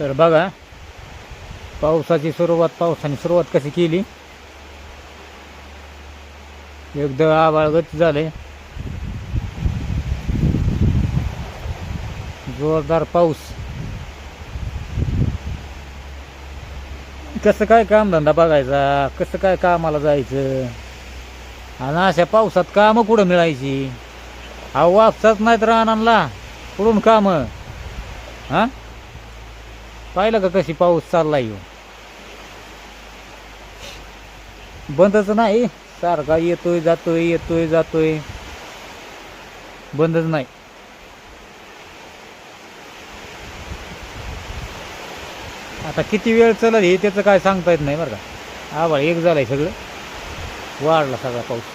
तर बघा पावसाची सुरुवात पावसाने सुरुवात कशी केली? एकदम आबाळगत झाले जोरदार पाऊस. कसं काय कामधंदा बघायचा? कसं काय कामाला जायचं? आणि अशा पावसात कामं कुठं मिळायची? हा वापसाच नाहीत रानांना. कुठून कामं? हां? पाहिलं का कशी पाऊस चाललाय ह्यो बंदच नाही. सारखा येतोय जातोय येतोय जातोय. बंदच नाही. आता किती वेळ चलल हे त्याचं काय सांगता येत नाही बरं का. आभाळ एक झालंय सगळं. वाढला सगळा पाऊस.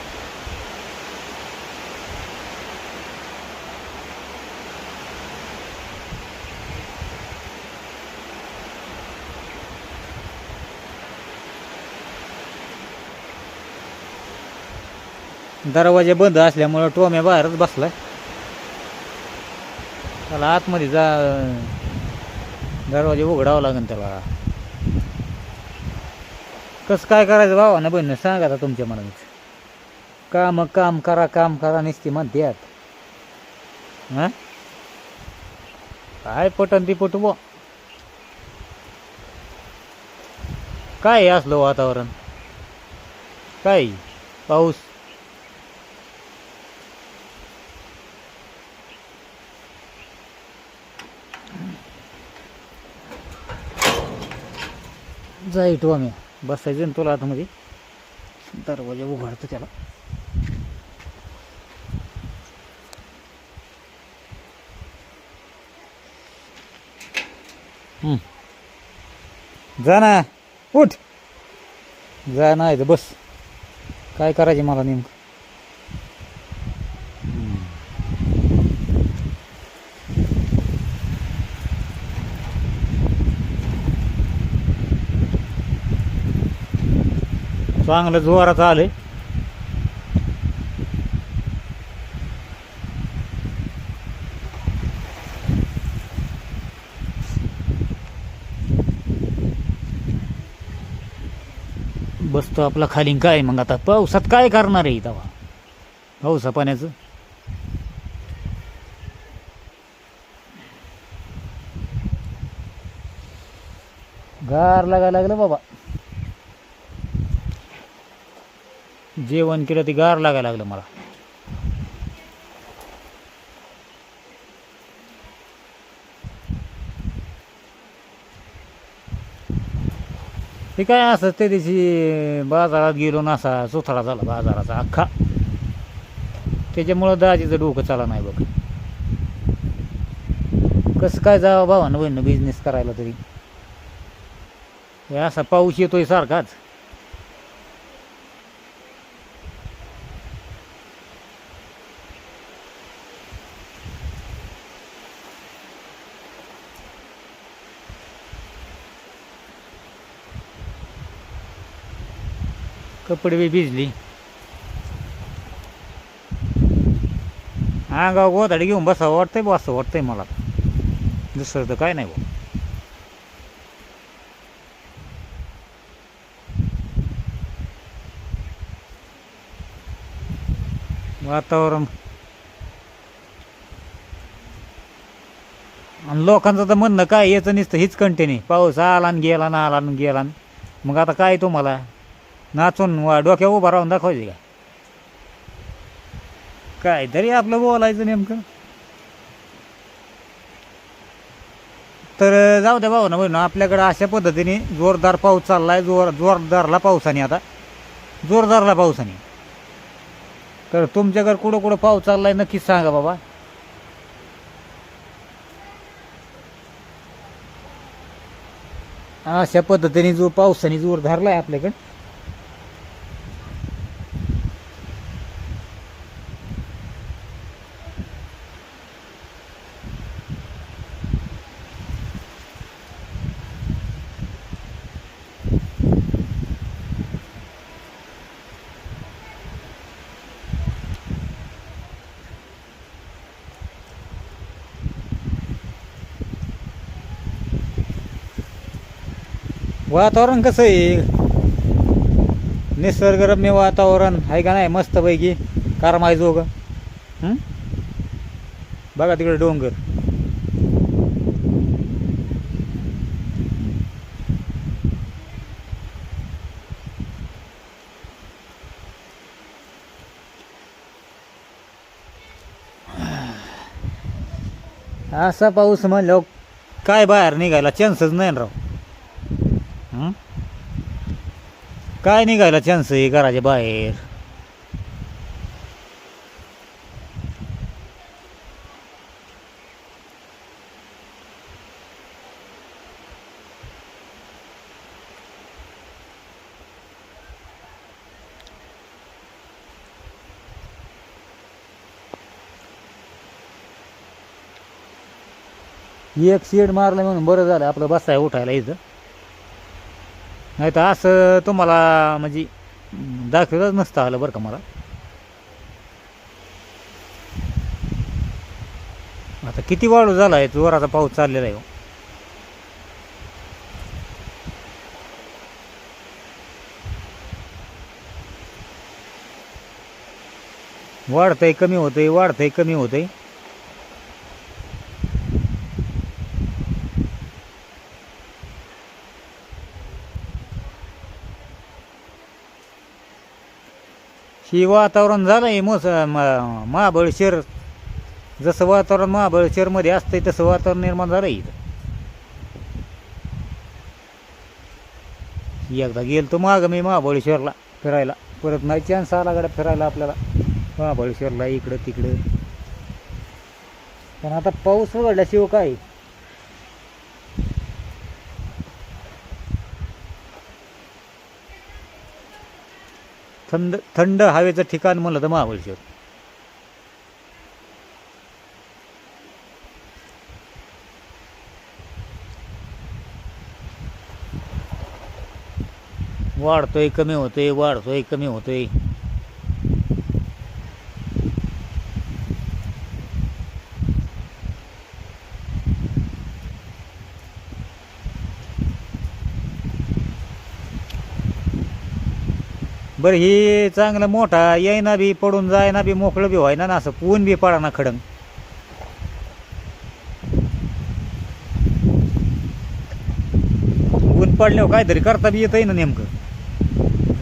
दरवाजे बंद असल्यामुळं टोम्या बाहेरच बसलाय. त्याला आतमध्ये जा दरवाजे उघडावं लागेल त्याला. कसं काय करायचं भावानं बहिणं सांगा आता तुमच्या मनात. काम काम करा काम करा नुसती म्हणतात हां? काय पटन ती पटू काय आहे असलं वातावरण? काय? पाऊस? जाईट आम्ही. बसायचं ना तुला आतमध्ये. दरवाजा उघडतो त्याला. जा ना. उठ. जा ना इथं बस. काय करायचे मला नेमकं? चांगलं जोरात आलंय. बसतो आपला खाली काय मग आता? पावसात काय करणार आहे तेव्हा? पावसा पाण्याचं? गार लागायला लागलं बाबा. जेवण केलं ते गार लागायला लागलं मला. ते काय असं त्या दिवशी बाजारात गेलो ना असा चोथळा झाला बाजाराचा अख्खा. त्याच्यामुळं दाजीचं डोकं चाला नाही बघ. कसं काय जावं भावानं बहिणं बिझनेस करायला तरी. हे असा पाऊस येतोय सारखाच. कपडे बी भिजली. हा गाव गोधाडी घेऊन बसावं वाटतंय बा असं वाटतंय मला. दुसरं तर काय नाही बा वातावरण. आणि लोकांचं तर म्हणणं काय याचं नुसतं हीच कंटिन्यू पाऊस आला आणि गेला ना आला आणि गेला मग आता काय तुम्हाला? नाचून वा डोक्या उभा राहून दाखवायचे का? काय तरी आपलं बोलायचं नेमकं. तर जाऊ द्या भाऊ ना बहिण आपल्याकडं अशा पद्धतीने जोरदार पाऊस चालला आहे जोर जोरदारला पावसाने आता. जोरदारला पावसाने. तर तुमच्याकडं कुठं कुठं पाऊस चाललाय नक्कीच सांगा बाबा. अशा पद्धतीने जो पावसाने जोर आहे आपल्याकडं वातावरण कसं आहे? निसर्गरम्य वातावरण आहे का नाही? मस्तपैकी. कारमायजोग हं? बघा तिकडे डोंगर. असा पाऊस म्हणल्यावर काय बाहेर निघायला चान्सच नाही ना राव. हं? काय निघायला चान्स आहे घराच्या बाहेर एक सीड मारलं म्हणून बरं झालं आपलं बसाय उठायला इथं नाही तर असं तुम्हाला म्हणजे दाखवलंच नसतं आलं बरं का मला. आता किती वाढू झाला आहे जोराचा पाऊस चाललेला आहे हो. वाढतंय कमी होतंय वाढतंय कमी होतंय. ही वातावरण झालं आहे मोस म- महाबळेश्वर जसं वातावरण महाबळेश्वरमध्ये असतंय तसं वातावरण निर्माण झालं आहे इथं. एकदा गेल तो मागं मी महाबळेश्वरला फिरायला. परत नाही चान्स आला गाड्या फिरायला आपल्याला. महाबळेश्वरला इकडं तिकडं. पण आता पाऊस उघडल्याशिवाय काय? थंड थंड हवेचं ठिकाण म्हणलं तर महाबळेश्वर. वाढतोय कमी होतोय वाढतोय कमी होतोय. बरं ही चांगलं मोठा येईना बी पडून जायना बी मोकळं बी व्हायना ना असं ऊन बी पडा ना खडंग. ऊन पडल्यावर काहीतरी करता बी येतंय ना नेमकं.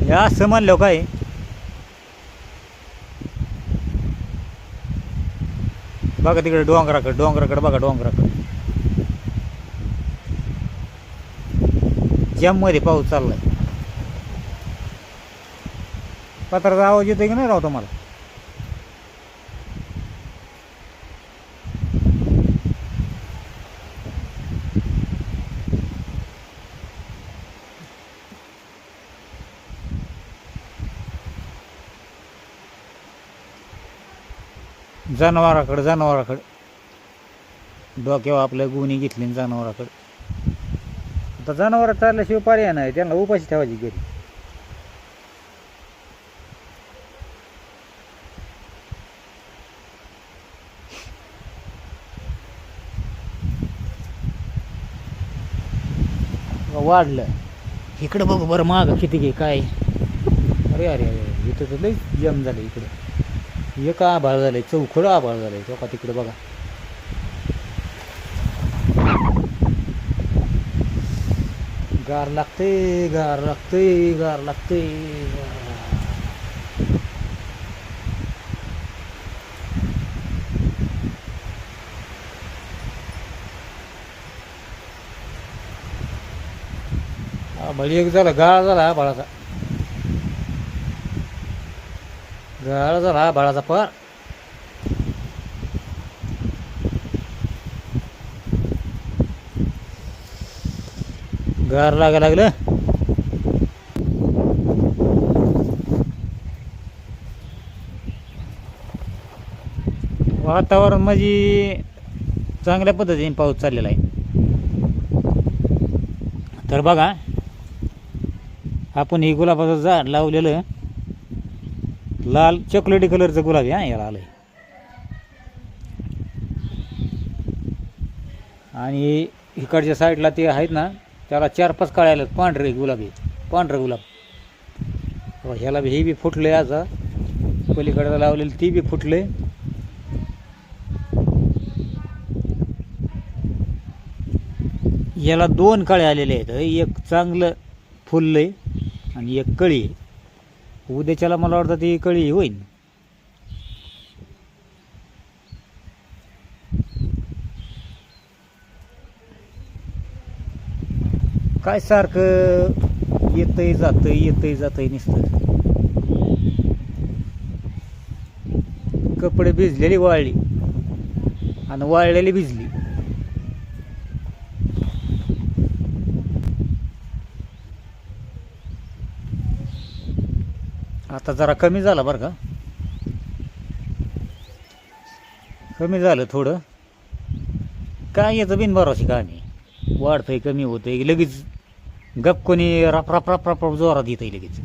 हे असं म्हणल्यावर काय? बघा तिकडे डोंगराकडे डोंगराकडे बघा डोंगराकडे. मध्ये पाऊस चाललाय. पत्राचा आवाज येतोय की नाही राव तुम्हाला? जनावराकडं जनावराकडं. डोक्यावर आपल्या गुणी घेतली आणि आता जनावर चालल्याशिवाय पर्याय नाही त्यांना उपाशी ठेवायची घरी. वाढलं. इकडं बघ बरं माग किती घे काय? अरे अरे अरे इथं तर लई जम झालं इकडं. एक आभाळ झालंय चौखडं आभाळ झालंय. तो का तिकडं बघा. गार लागते गार लागते गार लागते आभाळ एक झाला गाळ झाला बाळाचा. गाळ झाला बाळाचा पार गार लागा लागलं. वातावरण म्हणजे चांगल्या पद्धतीने पाऊस चाललेला आहे. तर बघा आपण हे गुलाबाचं झाड लावलेलं लाल चॉकलेटी कलरचं गुलाब आहे हा याला आलं आणि इकडच्या साईडला ते आहेत ना त्याला चार पाच काळ्या आलेत पांढरे गुलाबी पांढरं गुलाब. ह्याला बी हे बी फुटले आता पलीकडे लावलेलं ती बी फुटले. याला दोन काळे आलेले आहेत एक चांगलं फुललं आहे आणि एक कळी. उद्याच्याला मला वाटतं ती कळी होईल काय सारखं येतंय जातंय येतंय जातंय नुसतं. कपडे भिजलेली वाळली. आणि वाळलेली भिजली. आता जरा कमी झाला बरं का? कमी झालं थोडं. काय याचं बिनभरोशी कहाणी? वाढतंय कमी होतंय लगेच गप कोणी राप राप राप राप राप जोरात आहे लगेच.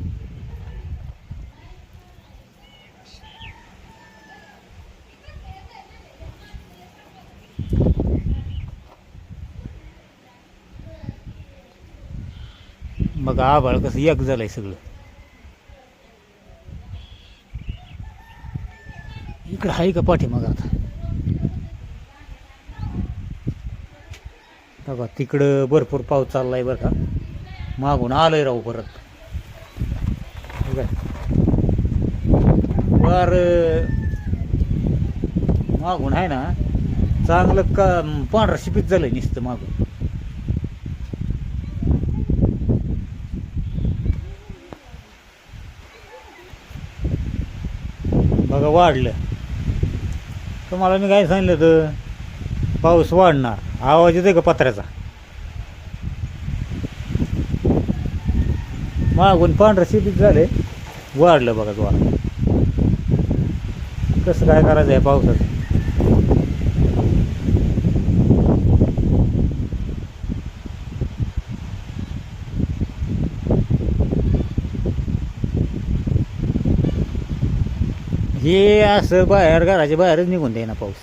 मग आभाळ कसं एक झालंय सगळं. इकडं आहे का पाठीमाग आता? बघा तिकडं भरपूर पाऊस चाललाय बरं का. मागून आलंय राहू परत. ठीक आहे वार. मागून आहे ना चांगलं का पांढरा शिपीत झालंय नुसतं मागून. बघा वाढलं. तुम्हाला मी काय सांगितलं तर पाऊस वाढणार. आवाज येतोय का पत्र्याचा? मागून पांढरं शिपीत झाले वाढलं बघा तुम्हाला कसं काय करायचं आहे पावसाचं? हे असं बाहेर घराच्या बाहेरच निघून ना पाऊस.